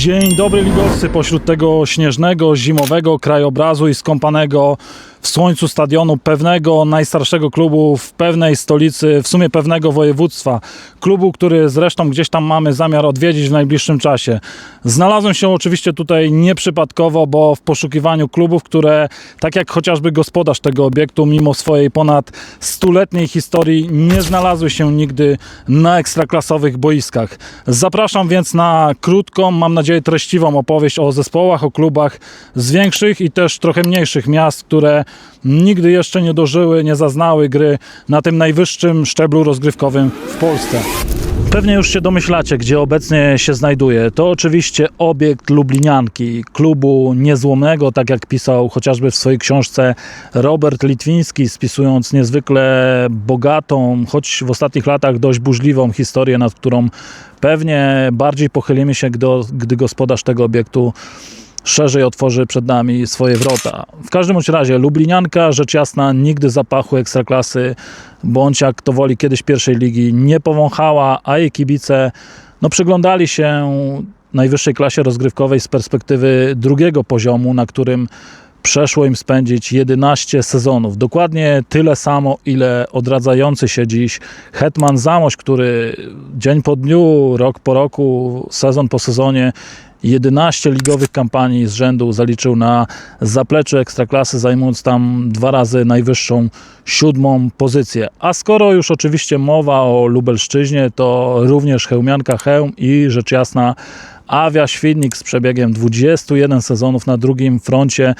Dzień dobry ligowcy pośród tego śnieżnego, zimowego krajobrazu i skąpanego w słońcu stadionu pewnego najstarszego klubu w pewnej stolicy, w sumie pewnego województwa. Klubu, który zresztą gdzieś tam mamy zamiar odwiedzić w najbliższym czasie. Znalazłem się oczywiście tutaj nieprzypadkowo, bo w poszukiwaniu klubów, które tak jak chociażby gospodarz tego obiektu, mimo swojej ponad stuletniej historii, nie znalazły się nigdy na ekstraklasowych boiskach. Zapraszam więc na krótką, mam nadzieję treściwą opowieść o zespołach, o klubach z większych i też trochę mniejszych miast, które nigdy jeszcze nie dożyły, nie zaznały gry na tym najwyższym szczeblu rozgrywkowym w Polsce. Pewnie już się domyślacie, gdzie obecnie się znajduję. To oczywiście obiekt Lublinianki, klubu niezłomnego, tak jak pisał chociażby w swojej książce Robert Litwiński, spisując niezwykle bogatą, choć w ostatnich latach dość burzliwą historię, nad którą pewnie bardziej pochylimy się, gdy gospodarz tego obiektu szerzej otworzy przed nami swoje wrota. W każdym bądź razie Lublinianka, rzecz jasna, nigdy zapachu ekstraklasy, bądź jak to woli kiedyś pierwszej ligi, nie powąchała, a jej kibice no, przyglądali się najwyższej klasie rozgrywkowej z perspektywy drugiego poziomu, na którym przeszło im spędzić 11 sezonów. Dokładnie tyle samo, ile odradzający się dziś Hetman Zamość, który dzień po dniu, rok po roku, sezon po sezonie 11 ligowych kampanii z rzędu zaliczył na zapleczu Ekstraklasy, zajmując tam dwa razy najwyższą siódmą pozycję. A skoro już oczywiście mowa o Lubelszczyźnie, to również Chełmianka Chełm i rzecz jasna Awia Świdnik z przebiegiem 21 sezonów na drugim froncie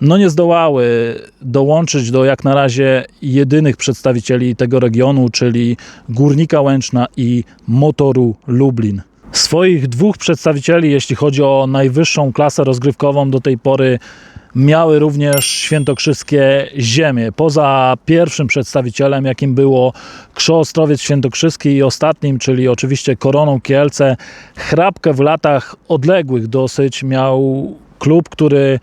no nie zdołały dołączyć do jak na razie jedynych przedstawicieli tego regionu, czyli Górnika Łęczna i Motoru Lublin. Swoich dwóch przedstawicieli, jeśli chodzi o najwyższą klasę rozgrywkową do tej pory, miały również świętokrzyskie ziemie. Poza pierwszym przedstawicielem, jakim było Krzo Ostrowiec Świętokrzyski i ostatnim, czyli oczywiście Koroną Kielce, chrapkę w latach odległych dosyć miał klub, który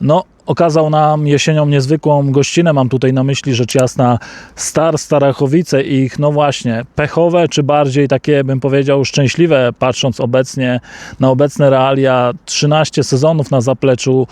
no, okazał nam jesienią niezwykłą gościnę. Mam tutaj na myśli rzecz jasna Star Starachowice i ich, no właśnie, pechowe, czy bardziej takie, bym powiedział, szczęśliwe, patrząc obecnie na obecne realia. 13 sezonów na zapleczu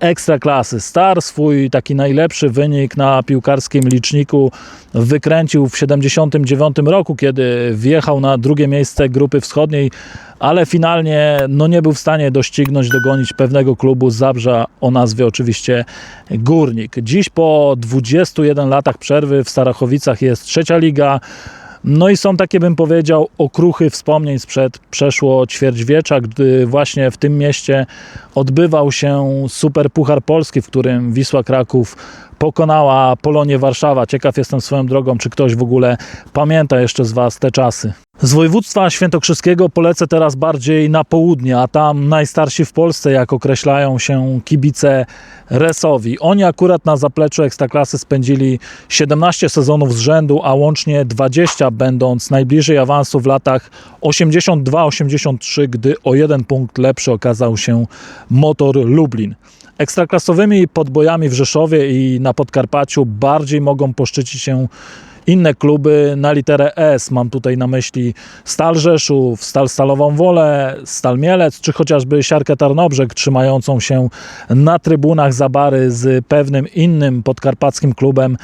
ekstraklasy. Star swój taki najlepszy wynik na piłkarskim liczniku wykręcił w 79 roku, kiedy wjechał na drugie miejsce grupy wschodniej, ale finalnie no nie był w stanie doścignąć, dogonić pewnego klubu z Zabrza o nazwie oczywiście Górnik. Dziś po 21 latach przerwy w Starachowicach jest trzecia liga. No i są takie, bym powiedział, okruchy wspomnień sprzed przeszło ćwierćwiecza, gdy właśnie w tym mieście odbywał się Super Puchar Polski, w którym Wisła Kraków pokonała Polonię Warszawa. Ciekaw jestem swoją drogą, czy ktoś w ogóle pamięta jeszcze z Was te czasy. Z województwa świętokrzyskiego polecę teraz bardziej na południe, a tam najstarsi w Polsce, jak określają się kibice Resowi. Oni akurat na zapleczu Ekstraklasy spędzili 17 sezonów z rzędu, a łącznie 20, będąc najbliżej awansu w latach 82-83, gdy o jeden punkt lepszy okazał się Motor Lublin. Ekstraklasowymi podbojami w Rzeszowie i na Podkarpaciu bardziej mogą poszczycić się inne kluby na literę S. Mam tutaj na myśli Stal Rzeszów, Stal Stalową Wolę, Stal Mielec, czy chociażby Siarkę Tarnobrzeg, trzymającą się na trybunach Zabary z pewnym innym podkarpackim klubem,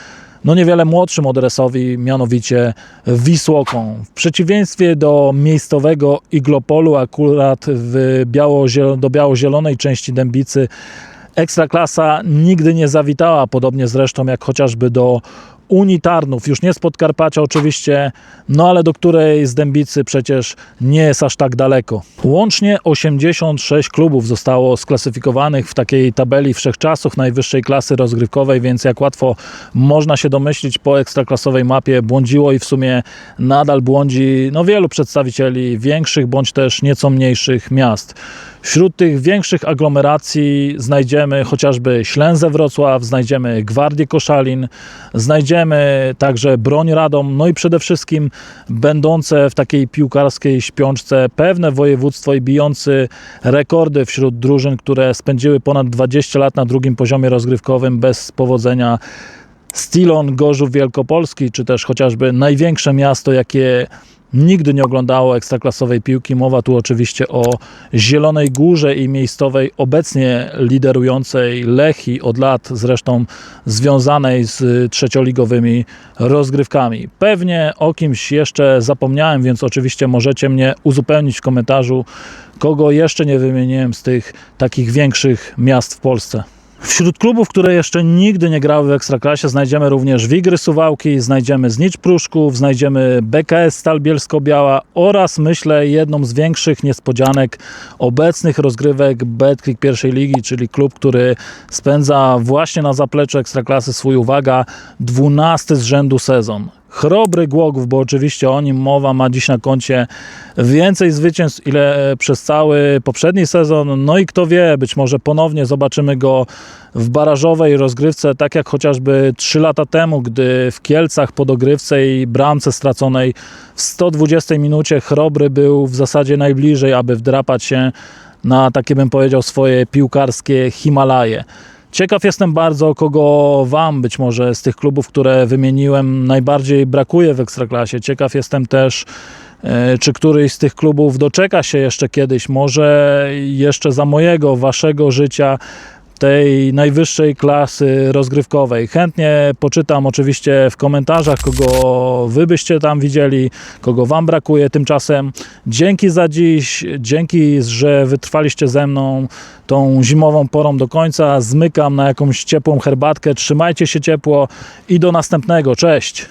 no niewiele młodszym od Resowi, mianowicie Wisłoką. W przeciwieństwie do miejscowego Iglopolu, akurat w biało do biało-zielonej części Dębicy, Ekstraklasa nigdy nie zawitała, podobnie zresztą jak chociażby do unitarnów, już nie z Podkarpacia oczywiście, no ale do której z Dębicy przecież nie jest aż tak daleko. Łącznie 86 klubów zostało sklasyfikowanych w takiej tabeli wszechczasów najwyższej klasy rozgrywkowej, więc jak łatwo można się domyślić po ekstraklasowej mapie błądziło i w sumie nadal błądzi no, wielu przedstawicieli większych bądź też nieco mniejszych miast. Wśród tych większych aglomeracji znajdziemy chociażby Ślęzę Wrocław, znajdziemy Gwardię Koszalin, znajdziemy także Broń Radom, no i przede wszystkim będące w takiej piłkarskiej śpiączce pewne województwo i bijący rekordy wśród drużyn, które spędziły ponad 20 lat na drugim poziomie rozgrywkowym bez powodzenia. Stilon Gorzów Wielkopolski, czy też chociażby największe miasto, jakie nigdy nie oglądało ekstraklasowej piłki. Mowa tu oczywiście o Zielonej Górze i miejscowej, obecnie liderującej Lechi, od lat zresztą związanej z trzecioligowymi rozgrywkami. Pewnie o kimś jeszcze zapomniałem, więc oczywiście możecie mnie uzupełnić w komentarzu, kogo jeszcze nie wymieniłem z tych takich większych miast w Polsce. Wśród klubów, które jeszcze nigdy nie grały w Ekstraklasie znajdziemy również Wigry Suwałki, znajdziemy Znicz Pruszków, znajdziemy BKS Stal Bielsko-Biała oraz myślę jedną z większych niespodzianek obecnych rozgrywek Betclick pierwszej ligi, czyli klub, który spędza właśnie na zapleczu Ekstraklasy swój, uwaga, 12 z rzędu sezon. Chrobry Głogów, bo oczywiście o nim mowa, ma dziś na koncie więcej zwycięstw, ile przez cały poprzedni sezon. No i kto wie, być może ponownie zobaczymy go w barażowej rozgrywce, tak jak chociażby 3 lata temu, gdy w Kielcach po dogrywce i bramce straconej w 120 minucie Chrobry był w zasadzie najbliżej, aby wdrapać się na takie bym powiedział swoje piłkarskie Himalaje. Ciekaw jestem bardzo, kogo Wam być może z tych klubów, które wymieniłem, najbardziej brakuje w Ekstraklasie. Ciekaw jestem też, e, czy któryś z tych klubów doczeka się jeszcze kiedyś, może jeszcze za mojego, Waszego życia, tej najwyższej klasy rozgrywkowej. Chętnie poczytam oczywiście w komentarzach, kogo Wy byście tam widzieli, kogo Wam brakuje. Tymczasem dzięki za dziś, dzięki, że wytrwaliście ze mną tą zimową porą do końca. Zmykam na jakąś ciepłą herbatkę. Trzymajcie się ciepło i do następnego. Cześć!